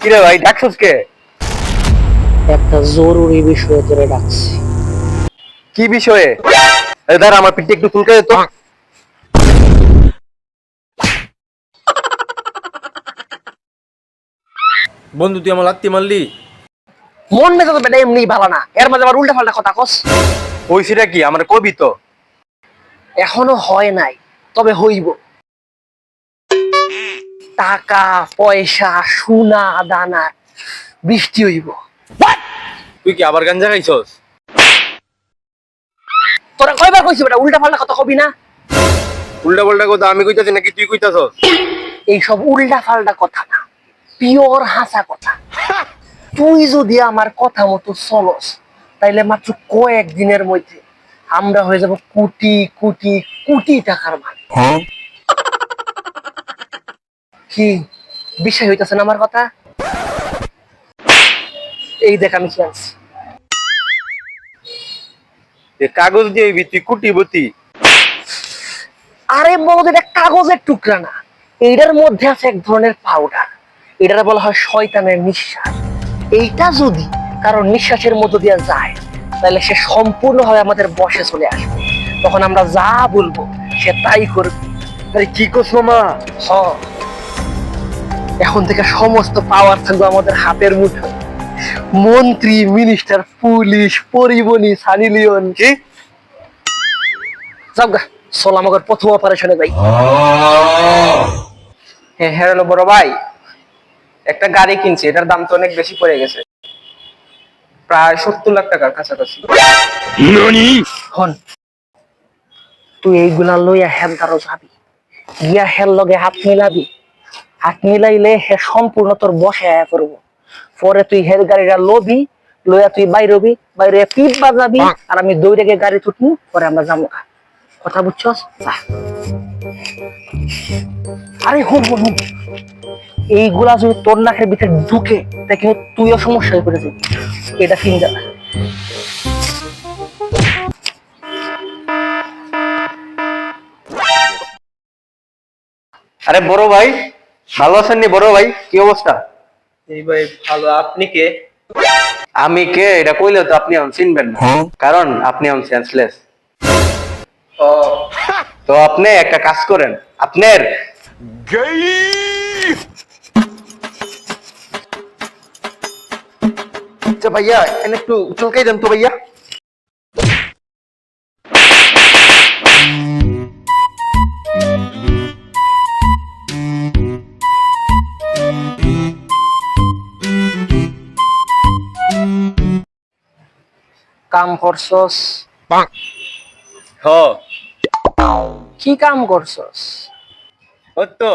কিরে ভাই ডাকছস কে? একটা জরুরি বিষয়ে তোরে ডাকছি। কি বিষয়ে? দাঁড়া আমার পিঠে একটু চুলকে তো। বন্ধু তুই আমার লাত্তি মারলি? মন মেজাজ বেটা এমনি ভালো না। এর মাঝে আবার উল্টা পাল্টা কথা কস। ওইসিটা কি? আমার কবি তো? এখনও হয় নাই তবে হইব। টাকা পয়সা সোনা দানা বৃষ্টি হইব। তুই কি আবার গাঞ্জা খাইছস? তোরা কয়বার কইছি বেটা উল্টা পাল্টা কথা কবি না? উল্টা পাল্টা কথা আমি কইতাছি নাকি তুই কইতাছস? এইসব উল্টা পাল্টা কথা না পিওর হাসা কথা। তুই যদি আমার কথা মতো চলস তাইলে মাত্র কয়েকদিনের মধ্যে আমরা হয়ে যাব কোটি কোটি কোটি টাকার মালিক। কি বিষয় হইতাছে না আমার কথা? এই দেখ আমি কি আনছি। কাগজ দিয়ে তুই কুটিবতি। আরে বলদ এটা কাগজের টুকরা না। এইটার মধ্যে আছে এক ধরনের পাউডার এটার বলা হয় শয়তানের নিঃশ্বাস। এইটা যদি কারও নিঃশ্বাসের মধ্য দিয়ে যায় তাহলে সে সম্পূর্ণভাবে আমাদের বসে চলে আসবে। তখন আমরা যা বলব সে তাই করবে। আরে কি কস মামা? হ এখন থেকে সমস্ত পাওয়ার থাকবে আমাদের হাতের মুঠোয় মন্ত্রী মিনিস্টার পুলিশ পরিবহনী সানি লিওন কি? যাও গা চল আমাদের প্রথম অপারেশনে যাই। হ্যাঁ হ্যাঁ হলো বড় ভাই একটা গাড়ি কিনছি এটার দাম তো অনেক বেশি পড়ে গেছে। প্রায় সত্তর লাখ টাকার কাছাকাছি। হন তুই এইগুলা লইয়া দ্বারো যাবি। গিয়া হের লগে হাত মিলাবি। হাত মিলাইলে হে সম্পূর্ণ তোর বসে আয়া করব। পরে তুই হের গাড়িটা লবি লইয়া তুই বাইরবি বাইরে পিপ বাজাবি, আর আমি দৌড়ে গিয়ে গাড়ি তুটমু, পরে আমরা যাব কথা বুঝছস? আরে হুম হুম হুম। এইগুলা যদি তোর নাকের ভিতরে ঢুকে তা কিন্তু তুইও সমস্যা হয়ে পড়ে যাবি এটা চিন্তা আরে বড় ভাই ভালো আছেন নি বড় ভাই? কি অবস্থা? এই ভাই ভালো আপনি কে? আমি কে? এটা কইলে তো আপনি এখন চিনবেন না। কারণ আপনি এখন সেন্সলেস ও। তো আপনি একটা কাজ করেন। আপনার আচ্ছা ভাইয়া এনে একটু চুলকাই দেন তো ভাইয়া। কাম করছস? হ। কি কাম করছস? ও তো